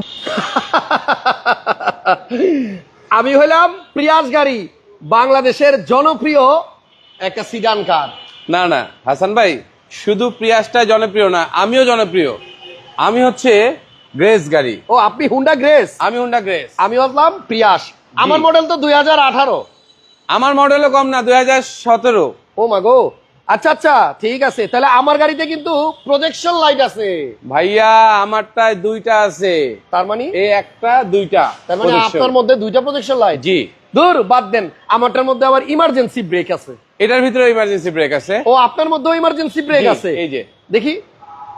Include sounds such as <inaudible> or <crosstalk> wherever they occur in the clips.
<laughs> আমি হইলাম প্রিয়াস গাড়ি বাংলাদেশের জনপ্রিয় একটা সিডান কার না না হাসান ভাই শুধু প্রিয়াসটা জনপ্রিয় না আমিও জনপ্রিয়। আমি হচ্ছে গ্রেস গাড়ি। ও আপনি হুন্ডা গ্রেস আমি হুন্ডা গ্রেস আমি হলাম প্রিয়াস। আমার মডেল তো দুই হাজার আঠারো। আমার মডেলও কম না দুই হাজার সতেরো। ও মাগো আচ্ছা আচ্ছা ঠিক আছে। তাহলে আমার গাড়িতে কিন্তু প্রজেকশন লাইট আছে। ভাইয়া আমারটায় দুইটা আছে। তার মানে? এই একটা দুইটা তার মানে আপনার মধ্যে দুইটা প্রজেকশন লাইট জি। দূর বাদ দেন। আমারটার মধ্যে আবার ইমার্জেন্সি ব্রেক আছে। এটার ভিতরে ইমার্জেন্সি ব্রেক আছে। ও আপনার মধ্যেও ইমার্জেন্সি ব্রেক আছে। এই যে। দেখি।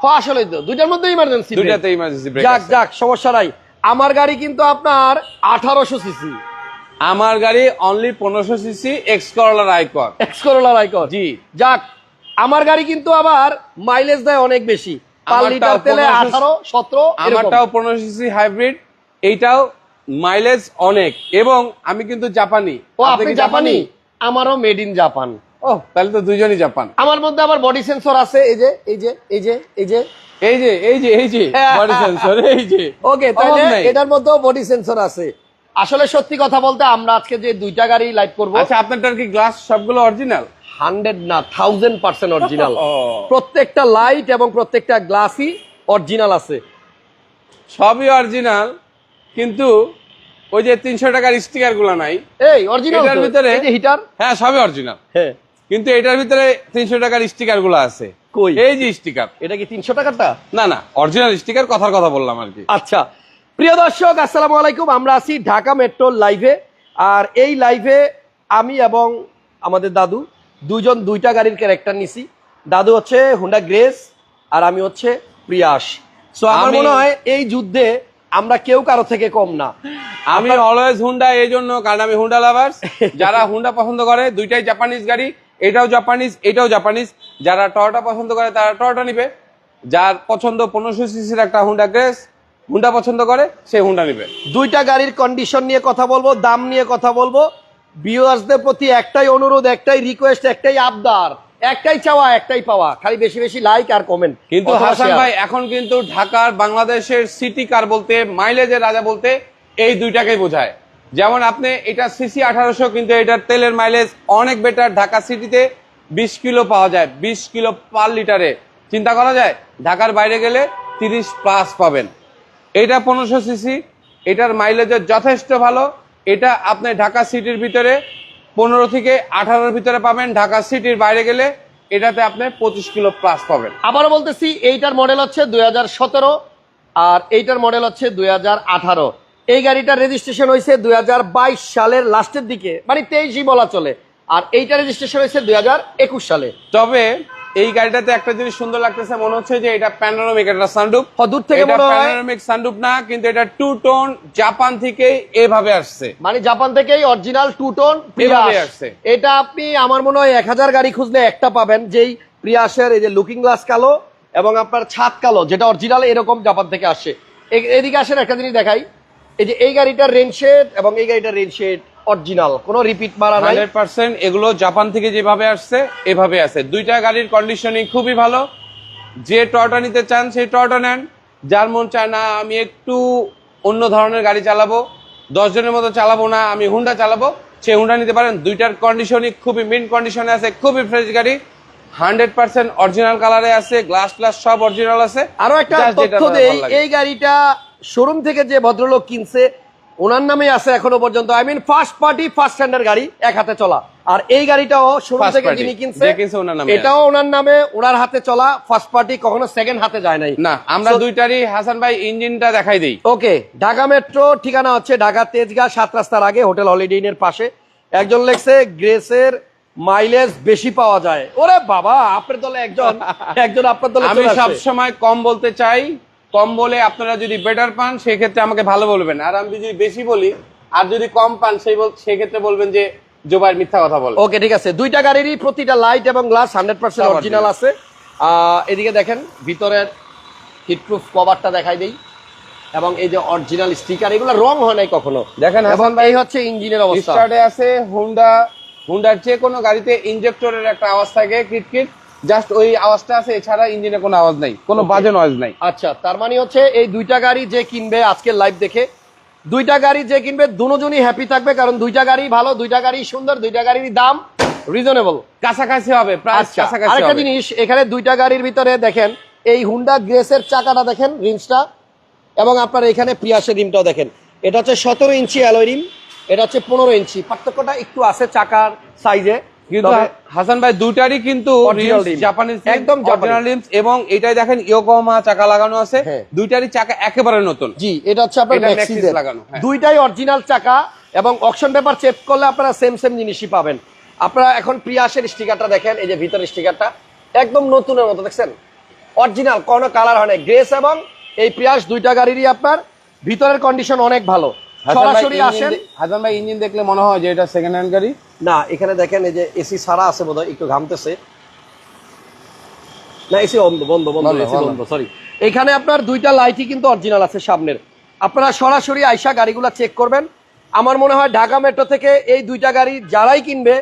হ, আসলেই তো দুইটার মধ্যে ইমার্জেন্সি দুইটাতে ইমার্জেন্সি ব্রেক যাক যাক সমস্যা নাই। আমার গাড়ি কিন্তু আপনার আঠারোশো সিসি আমার গাড়ি অনলি পনেরোশো সিসি এক্স করলার আইকন এক্স করোলার আইকন জি। যাক আমার গাড়ি কিন্তু আবার মাইলেজ দেয় অনেক বেশি। পার আমারটাও লিটার তেলে আঠারো সতেরো আমারটাও পনেরো সিসি হাইব্রিড এইটাও মাইলেজ অনেক। এবং আমি কিন্তু জাপানি। ও আপনি জাপানি? আমারও মেড ইন জাপান ও তাহলে তো দুইজনই জাপান। আমার মধ্যে আবার বডি সেন্সর আছে এই যে এই যে এই যে এই যে। এই যে এই যে এই যে বডি সেন্সর এই যে। <laughs> ওকে তাহলে এটার মধ্যেও বডি সেন্সর আছে। আসলে সত্যি কথা বলতে আমরা আজকে যে দুইটা গাড়ি লাইভ করব আচ্ছা আপনারটার কি গ্লাস সবগুলো অরিজিনাল হান্ড্রেড না থাউজেন্ড পার্সেন্ট অরিজিনাল প্রত্যেকটা লাইট এবং প্রত্যেকটা গ্লাসই অরিজিনাল আছে। সবই অরিজিনাল কিন্তু ওই যে তিনশো টাকার স্টিকারগুলো নাই। এই অরিজিনাল এটার ভিতরে- হিটার হ্যাঁ সবই অরিজিনাল হ্যাঁ। কিন্তু এটার ভিতরে তিনশো টাকার স্টিকারগুলো আছে। কই? এই যে স্টিকার এটা কি তিনশো টাকারটা? না না অরিজিনাল স্টিকার কথার কথা বললাম আর কি। আচ্ছা প্রিয় দর্শক আসসালামু আলাইকুম। আমরা আছি ঢাকা মেট্রোর লাইভে। আর এই লাইভে আমি এবং আমাদের দাদু দুজন দুইটা গাড়ির ক্যারেক্টার নিছি। দাদু হচ্ছে হুন্ডা গ্রেস আর আমি হচ্ছে প্রিয়াস সো আমার মনে হয় এই যুদ্ধে আমরা কেউ কারও থেকে কম না। আমি অলওয়েজ হুন্ডা এই জন্য কারণ আমি হুন্ডা লাভার্স যারা হুন্ডা পছন্দ করে দুইটাই জাপানিজ গাড়ি এটাও জাপানিজ এটাও জাপানিজ যারা টয়টা পছন্দ করে তারা টয়টা নিবে। যার পছন্দ পনেরোশো সিসির একটা হুন্ডা গ্রেস হুন্ডা পছন্দ করে সে হুন্ডা নিবে। দুইটা গাড়ির কন্ডিশন নিয়ে কথা বলব দাম নিয়ে কথা বলব। ভিউয়ার্সদের প্রতি একটাই অনুরোধ একটাই রিকোয়েস্ট একটাই আবদার একটাই চাওয়া একটাই পাওয়া। খালি বেশি বেশি লাইক আর কমেন্ট কিন্তু হাসান ভাই এখন কিন্তু ঢাকার বাংলাদেশের সিটি কার বলতে মাইলেজের রাজা বলতে এই দুইটাকেই বোঝায়। যেমন আপনি এটা সিসি আঠারোশো কিন্তু এটার তেলের মাইলেজ অনেক বেটার ঢাকা সিটিতে বিশ কিলো পাওয়া যায় বিশ কিলো পার লিটারে চিন্তা করা যায় ঢাকার বাইরে গেলে তিরিশ প্লাস পাবেন। এটা পনেরোশো সিসি এটার মাইলেজের যথেষ্ট ভালো। এটা আপনি ঢাকা সিটির ভিতরে পনেরো থেকে আঠারোর ভিতরে পাবেন। ঢাকা সিটির বাইরে গেলে এটাতে আপনি পঁচিশ কিলো প্লাস পাবেন। আবারও বলতেছি এইটার মডেল হচ্ছে দুই হাজার সতেরো আর এইটার মডেল হচ্ছে দুই হাজার আঠারো। এই গাড়িটার রেজিস্ট্রেশন হয়েছে দুই হাজার বাইশ সালের লাস্টের দিকে মানে তেইশই বলা চলে। আর এইটা রেজিস্ট্রেশন হয়েছে দুই হাজার একুশ সালে। তবে এই গাড়িটাতে একটা জিনিস সুন্দর লাগতেছে মনে হচ্ছে যে এটা প্যানোরামিক একটা সানরুফ হ, দূর থেকে মনে হয় প্যানোরামিক সানরুফ না কিন্তু এটা টু টোন জাপান থেকে এভাবে আসছে। মানে জাপান থেকেই অরিজিনাল টু টোন এভাবে আসছে। এটা আপনি আমার মনে হয় এক হাজার গাড়ি খুঁজলে একটা পাবেন যেই প্রিয়াসের এই যে লুকিং গ্লাস কালো এবং আপনার ছাদ কালো যেটা অরিজিনাল এরকম জাপান থেকে আসে। এদিকে আসেন একটা জিনিস দেখাই। এই যে এই গাড়িটার রেন শেড এবং এই গাড়িটার রেন শেড অরিজিনাল কোনো রিপিট মারা নাই। হান্ড্রেড পার্সেন্ট এগুলো জাপান থেকে যেভাবে আসছে এভাবে আছে। দুইটা গাড়ির কন্ডিশনিং খুবই ভালো। যে টয়টা নিতে চান সেই টয়টা নেন। যার মন চায় না আমি একটু অন্য ধরনের গাড়ি চালাবো। দশ জনের মতো চালাবো না আমি হুন্ডা চালাবো। সে হুন্ডা নিতে পারেন। দুইটার কন্ডিশনই খুবই মিন কন্ডিশনে আছে খুবই ফ্রেশ গাড়ি। হান্ড্রেড পার্সেন্ট অরিজিনাল কালারে আছে গ্লাস গ্লাস সব অরিজিনাল আছে। আরও একটা তথ্য দেই এই গাড়িটা শোরুম থেকে যে ভদ্রলোক কিনছে ওনার নামে আছে এখনও পর্যন্ত। I mean first party first standard গাড়ি এক হাতে চলা। আর এই গাড়িটাও First থেকে যিনি কিনছে এটাও ওনার নামে ওনার হাতে চলা ফার্স্ট পার্টি কখনো সেকেন্ড হাতে যায় নাই। না আমরা দুইটারই হাসান ভাই ইঞ্জিনটা দেখাই দিই। ওকে ঢাকা মেট্রো ঠিকানা হচ্ছে ঢাকা তেজগাঁ সাত রাস্তার আগে হোটেল হলিডে ইনের পাশে। একজন লেখছে গ্রেসের মাইলেজ বেশি পাওয়া যায়। ওরে বাবা আপনার দলে একজন একজন আপনার দলে আমি সব সময় কম বলতে চাই কম বলে আপনারা যদি বেটার পান সেক্ষেত্রে আমাকে ভালো বলবেন। আর আমি যদি বেশি বলি আর যদি কম পান সেই বল- সেক্ষেত্রে বলবেন যে জোবাইর মিথ্যা কথা বলে। ওকে ঠিক আছে। দুইটা গাড়িরই প্রতিটা লাইট এবং গ্লাস হান্ড্রেড পার্সেন্ট অরিজিনাল আছে। এদিকে দেখেন ভিতরের হিটপ্রুফ কভারটা দেখাই দেই। এবং এই যে অরিজিনাল স্টিকার এগুলো রং হয় নাই কখনো। দেখেন এখন ভাই এই হচ্ছে ইঞ্জিনের অবস্থা। স্টার্টে আছে হুন্ডা হুন্ডার যে কোনো গাড়িতে ইনজেক্টরের একটা আওয়াজ থাকে কিটকিট। জাস্ট ওই আওয়াজটা আছে এছাড়া ইঞ্জিনে কোনো আওয়াজ নাই কোনো. বাজে নয়েজ নাই। আচ্ছা তার মানে হচ্ছে এই দুইটা গাড়ি যে কিনবে আজকের লাইভ দেখে দুইটা গাড়ি যে কিনবে দুজনই হ্যাপি থাকবে কারণ দুইটা গাড়ি ভালো দুইটা গাড়ি সুন্দর দুইটা গাড়ির দাম রিজনেবল কাছাকাছি হবে প্রায় আচ্ছা কাছাকাছি আরেকটা জিনিস এখানে দুইটা গাড়ির ভিতরে দেখেন এই হুন্ডা গ্রেসের চাকাটা দেখেন রিমসটা এবং আপনার এখানে প্রিয়াসের রিমটাও দেখেন। এটা হচ্ছে সতেরো ইঞ্চি অ্যালয় রিম এটা হচ্ছে পনেরো ইঞ্চি। পার্থক্যটা একটু আছে চাকার সাইজে কিন্তু হাসান ভাই দুইটারই কিন্তু। জাপানিজ একদম অরিজিনাল রিমস এবং এটাই দেখেন ইয়োকোহামা চাকা লাগানো আছে হ্যাঁ। দুইটারই চাকা একেবারে নতুন। জি এটা হচ্ছে আপনার। লাগানো, হ্যাঁ। দুইটাই অরিজিনাল চাকা এবং অকশন পেপার চেক করলে আপনারা সেম সেম জিনিসই পাবেন। আপনারা এখন প্রিয়াসের স্টিকারটা দেখেন এই যে ভিতরের স্টিকারটা একদম নতুনের মতো দেখছেন? অরিজিনাল কোনো কালার হয় না গ্রেস এবং এই প্রিয়াস দুইটা গাড়িরই আপনার। ভিতরের কন্ডিশন অনেক ভালো। সরাসরি আসেন। হাসান ভাই ইঞ্জিন দেখলে মনে হয় যে এটা সেকেন্ড হ্যান্ড গাড়ি। না এখানে দেখেন এই যে এসি সারা আছে বোধহয় একটু ঘামতেছে। না এসি বন্ধ বন্ধ বন্ধ বন্ধ, এসি বন্ধ। বন্ধ সরি এখানে আপনার দুইটা লাইটই কিন্তু অরিজিনাল আছে সামনের। আপনারা সরাসরি আইসা গাড়িগুলো চেক করবেন। আমার মনে হয় ঢাকা মেট্রো থেকে এই দুইটা গাড়ি যারাই কিনবে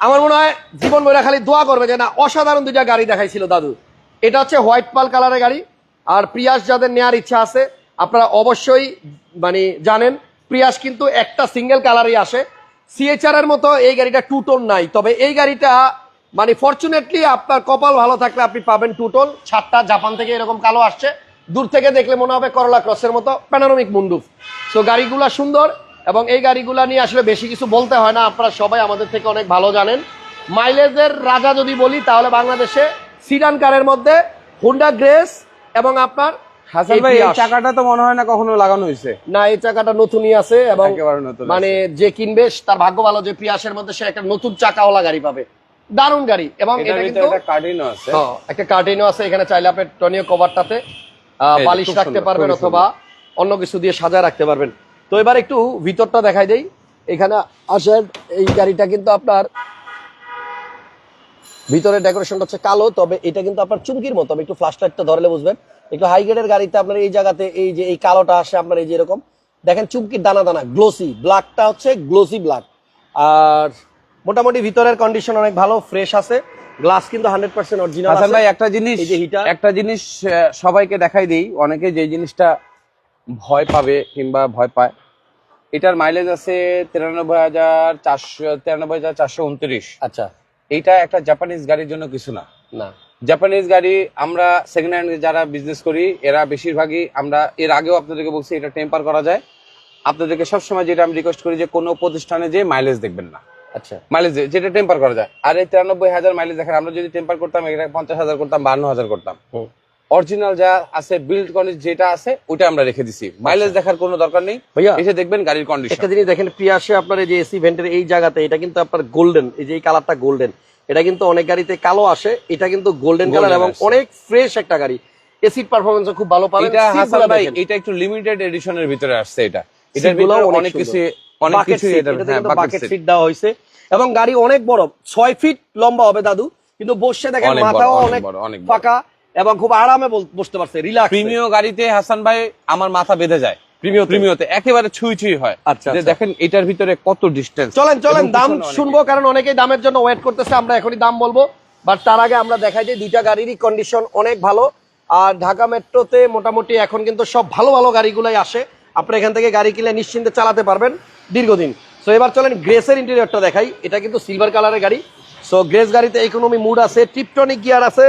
আমার মনে হয় জীবন বইরা খালি দোয়া করবে যে না অসাধারণ দুইটা গাড়ি দেখাইছিল দাদু। এটা হচ্ছে হোয়াইট পাল কালারের গাড়ি। আর প্রিয়াস যাদের নেওয়ার ইচ্ছা আছে আপনারা অবশ্যই মানে জানেন প্রিয়াস কিন্তু একটা সিঙ্গেল কালারই আসে। সিএচআর এর মতো এই গাড়িটা টু টোন নাই। তবে এই গাড়িটা মানে ফরচুনেটলি আপনার কপাল ভালো থাকলে আপনি পাবেন টু টোন ছাদটা জাপান থেকে এরকম কালো আসছে। দূর থেকে দেখলে মনে হবে করলা ক্রসের মতো প্যানোরামিক মুন্ডুফ সো গাড়িগুলা সুন্দর এবং এই গাড়িগুলা নিয়ে আসলে বেশি কিছু বলতে হয় না। আপনারা সবাই আমাদের থেকে অনেক ভালো জানেন। মাইলেজের রাজা যদি বলি, তাহলে বাংলাদেশে সিডান কারের মধ্যে হুন্ডা গ্রেস এবং আপনার হাসান এই ভাই এই প্রিয়াস। চাকাটা তো মনে হয় না কখনো লাগানো হয়েছে? না এই চাকাটা নতুনই আছে এবং মানে যে কিনবে তার ভাগ্য ভালো যে প্রিয়াসের মধ্যে সে একটা নতুন চাকাওয়ালা গাড়ি পাবে। দারুণ গাড়ি এবং এটা কিন্তু একটা আছে। হ্যাঁ, একটা কার্টেনও আছে এখানে চাইলে আপনি টনিও কভারটাতে আহ, এই যে, বালিশ রাখতে পারবেন অথবা অন্য কিছু দিয়ে সাজায় রাখতে পারবেন। তো এবার একটু ভিতরটা দেখাই দেই। এখানে আসেন এই গাড়িটা কিন্তু আপনার ভিতরে ডেকোরেশনটা হচ্ছে কালো তবে এটা কিন্তু আপনার চুমকির মতো একটু লাইটটা ধরলে বুঝবেন। একটু হাই গ্রেডের গাড়িতে আপনার এই জায়গাতে এই যে এই কালোটা আসে আপনার এই যে এরকম দেখেন চুমকির দানা দানা গ্লোসি ব্ল্যাকটা হচ্ছে গ্লোসি ব্ল্যাক আর মোটামুটি ভিতরের কন্ডিশন অনেক ভালো ফ্রেশ আছে গ্লাস কিন্তু হান্ড্রেড পার্সেন্ট অরিজিনাল হাসান ভাই একটা জিনিস এই যে heater। একটা জিনিস সবাইকে দেখাই দিই অনেকে যে জিনিসটা ভয় পাবে কিংবা ভয় পায় এটার মাইলেজ আছে তিরানব্বই হাজার চারশো তিরানব্বই হাজার চারশো উনত্রিশ। আচ্ছা। এইটা একটা জাপানিজ গাড়ির জন্য কিছু না। না। জাপানিজ গাড়ি আমরা সেকেন্ড হ্যান্ড যারা বিজনেস করি এরা বেশিরভাগই আমরা এর আগেও আপনাদেরকে বলছি এটা টেম্পার করা যায়। আপনাদেরকে সবসময় যেটা আমি রিকোয়েস্ট করি যে কোনো প্রতিষ্ঠানে যে মাইলেজ দেখবেন না। আচ্ছা। মাইলেজ যেটা টেম্পার করা যায়। আর এই তিরানব্বই হাজার মাইলেজ দেখেন আমরা যদি টেম্পার করতাম এটা পঞ্চাশ হাজার করতাম বান্ন হাজার করতাম। অরিজিনাল যা আছে বিল্ড কন্ডিশন যেটা আছে ওটা আমরা রেখে দিছি। মাইলেজ দেখার কোনো দরকার নেই। ভাইয়া এসে দেখবেন গাড়ির কন্ডিশন একটা জিনিস দেখেন প্রিয়াসে আপনার এই যে এসি ভেন্টের এই জায়গাতে এটা কিন্তু আপনার গোল্ডেন এই যে এই কালারটা গোল্ডেন এটা কিন্তু অনেক গাড়িতে কালো আসে এটা কিন্তু গোল্ডেন কালার এবং অনেক ফ্রেশ একটা গাড়ি। এসির পারফরমেন্স খুব ভালো পাবেন এটা হাসান ভাই এটা একটু লিমিটেড এডিশনের ভিতরে আসছে এটা। এটার ভিতরে অনেক কিছু অনেক কিছু এটা seat। seat দেওয়া হয়েছে। এবং গাড়ি অনেক বড় ছয় ফিট লম্বা হবে দাদু। কিন্তু বসে দেখেন মাথাও অনেক। ফাঁকা এবং খুব আরামে বসতে পারছে রিল্যাক্স প্রিমিয় গাড়িতে হাসান ভাই আমার মাথা বেঁধে যায়। প্রিমিয়তে। একেবারে ছুঁই ছুঁই হয়। আচ্ছা, যে আচ্ছা। দেখেন এটার ভিতরে কত ডিস্টেন্স চলেন চলেন দাম শুনব কারণ অনেকেই দামের জন্য ওয়েট করতেছে আমরা এখনই দাম বলব। বাট তার আগে আমরা দেখাই যে দুইটা গাড়িরই কন্ডিশন অনেক ভালো। আর ঢাকা মেট্রোতে মোটামুটি এখন কিন্তু সব ভালো ভালো গাড়িগুলাই আসে। আপনি এখান থেকে গাড়ি কিনে নিশ্চিন্তে চালাতে পারবেন দীর্ঘদিন। সো এবার চলেন গ্রেসের ইন্টেরিয়রটা দেখাই। এটা কিন্তু সিলভার কালারের গাড়ি। সো গ্রেস গাড়িতে ইকোনমি মুড আছে টিপটনিক গিয়ার আছে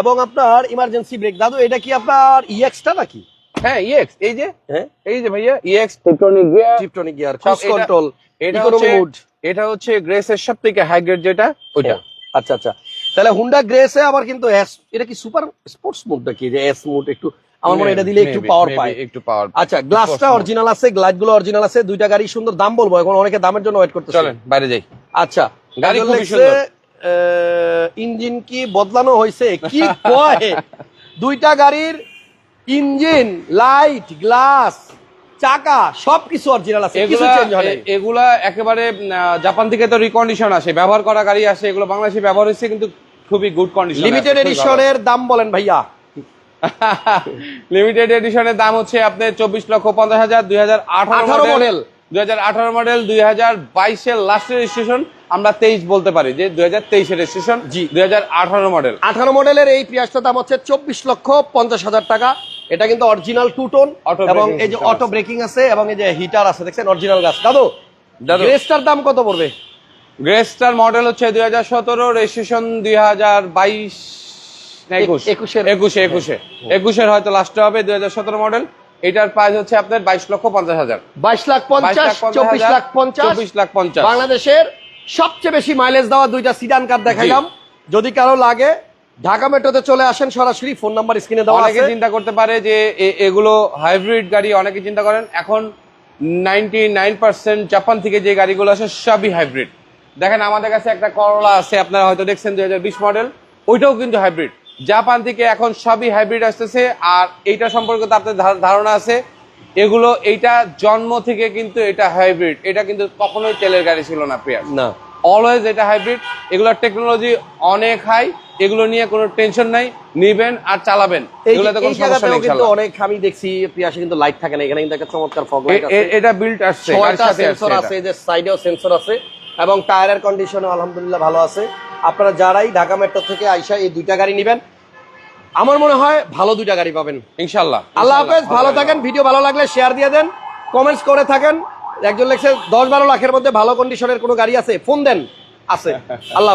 এবং আপনার ইমার্জেন্সি ব্রেক দাদু এটা কি আপনার ইএক্সটা নাকি? হ্যাঁ ইএক্স এই যে? হ্যাঁ? এই যে ভাইয়া EX gear tiptronic gear cruise control এটা হচ্ছে মুড এটা হচ্ছে গ্রেসের হাই গ্রেড যেটা ওইটা। আচ্ছা আচ্ছা। তাহলে হুন্ডা গ্রেসে আবার কিন্তু এস এটা কি সুপার স্পোর্টস মোডটা কি যে এস মোড একটু আমার মনে এটা দিলে একটু পাওয়ার পায়। একটু পাওয়ার আচ্ছা গ্লাসটা অরিজিনাল আছে গ্লাসগুলো অরিজিনাল আছে দুইটা গাড়ি সুন্দর দাম বলব এখন অনেকে দামের জন্য ওয়েট করতেছে। চলেন বাইরে যাই। আচ্ছা গাড়ি গাড়ি খুবই সুন্দর। ইঞ্জিন কি বদলানো হয়েছে? কি কয়? <laughs> দুইটা গাড়ির ইঞ্জিন লাইট গ্লাস চাকা সবকিছু অরিজিনাল আছে কিছু এগুলা চেঞ্জ হয় নাই। এগুলা একেবারে জাপান থেকে তো রিকন্ডিশন আসে ব্যবহার করা গাড়ি আসে এগুলো বাংলাদেশে ব্যবহার হয়েছে কিন্তু খুবই গুড কন্ডিশন লিমিটেড এডিশনের দাম বলেন ভাইয়া <laughs> লিমিটেড এডিশনের দাম হচ্ছে আপনি চব্বিশ লক্ষ পঞ্চাশ হাজার দুই হাজার আঠারো 18 মডেল মডেল। দুই হাজার আঠারো মডেল দুই হাজার বাইশের লাস্টের রেজিস্ট্রেশন আমরা তেইশ বলতে পারি যে দুই হাজার তেইশের রেজিস্ট্রেশন জি। দুই হাজার আঠারো মডেল আঠারো মডেলের এই পিয়াসটার দাম হচ্ছে চব্বিশ লক্ষ পঞ্চাশ হাজার টাকা। এটা কিন্তু অরিজিনাল টু টোন এবং এই যে অটো ব্রেকিং আছে। এবং এই যে হিটার আছে দেখছেন? অরিজিনাল গাছ। দাদু। গ্রেসটার দাম কত পড়বে? গ্রেস্টার মডেল হচ্ছে দুই হাজার সতেরো রেজিস্ট্রেশন দুই হাজার বাইশ একুশ। একুশে একুশে। একুশের হয়তো লাস্টে হবে দুই হাজার সতেরো মডেল এটার প্রাইস হচ্ছে আপনার বাইশ লক্ষ পঞ্চাশ হাজার। বাইশ লাখ পঞ্চাশ চব্বিশ লাখ পঞ্চাশ। চব্বিশ লাখ পঞ্চাশ। বাংলাদেশের সবচেয়ে বেশি মাইলেজ দেওয়া দুইটা সিডান কার দেখাইলাম। যদি কারও লাগে ঢাকা মেট্রোতে চলে আসেন সরাসরি ফোন নাম্বার স্ক্রিনে দেওয়া অনেকে চিন্তা করতে পারে যে এগুলো হাইব্রিড গাড়ি অনেকে চিন্তা করেন এখন নাইনটি নাইন পার্সেন্ট জাপান থেকে যে গাড়িগুলো আসে সবই হাইব্রিড দেখেন আমাদের কাছে একটা করলা আছে আপনারা হয়তো দেখছেন দুই হাজার বিশ মডেল ওইটাও কিন্তু হাইব্রিড জাপান থেকে এখন সবই হাইব্রিড আসতেছে আর এইটা সম্পর্কে তো আপনার ধারণা আছে। এগুলো এইটা জন্ম থেকে কিন্তু এটা হাইব্রিড এটা কিন্তু কখনোই তেলের গাড়ি ছিল না প্রিয়া না। অলওয়েজ এটা হাইব্রিড এগুলোর টেকনোলজি অনেক হাই এগুলো নিয়ে কোনো টেনশন নাই নিবেন আর চালাবেন। এই এগুলোতে কোনো সমস্যা নেই কিন্তু অনেক আমি দেখছি পিয়াসে কিন্তু লাইট থাকে না এখানে কিন্তু একটা চমৎকার ফগ লাইট আছে। এটা বিল্ড আসছে সাথে সেন্সর আছে যে সাইডেও সেন্সর আছে। এবং টায়ারের কন্ডিশনও আলহামদুলিল্লাহ ভালো আছে। আপনারা যারাই ঢাকা মেট্রো থেকে আইসা এই দুইটা গাড়ি নেবেন আমার মনে হয় ভালো দুইটা গাড়ি পাবেন। ইনশাল্লাহ আল্লাহ হাফেজ ভালো থাকেন ভিডিও ভালো লাগলে শেয়ার দিয়ে দেন কমেন্টস করে থাকেন। একজন লেখছে দশ বারো লাখের মধ্যে ভালো কন্ডিশনের কোনো গাড়ি আছে? ফোন দেন আছে। <laughs> আল্লাহ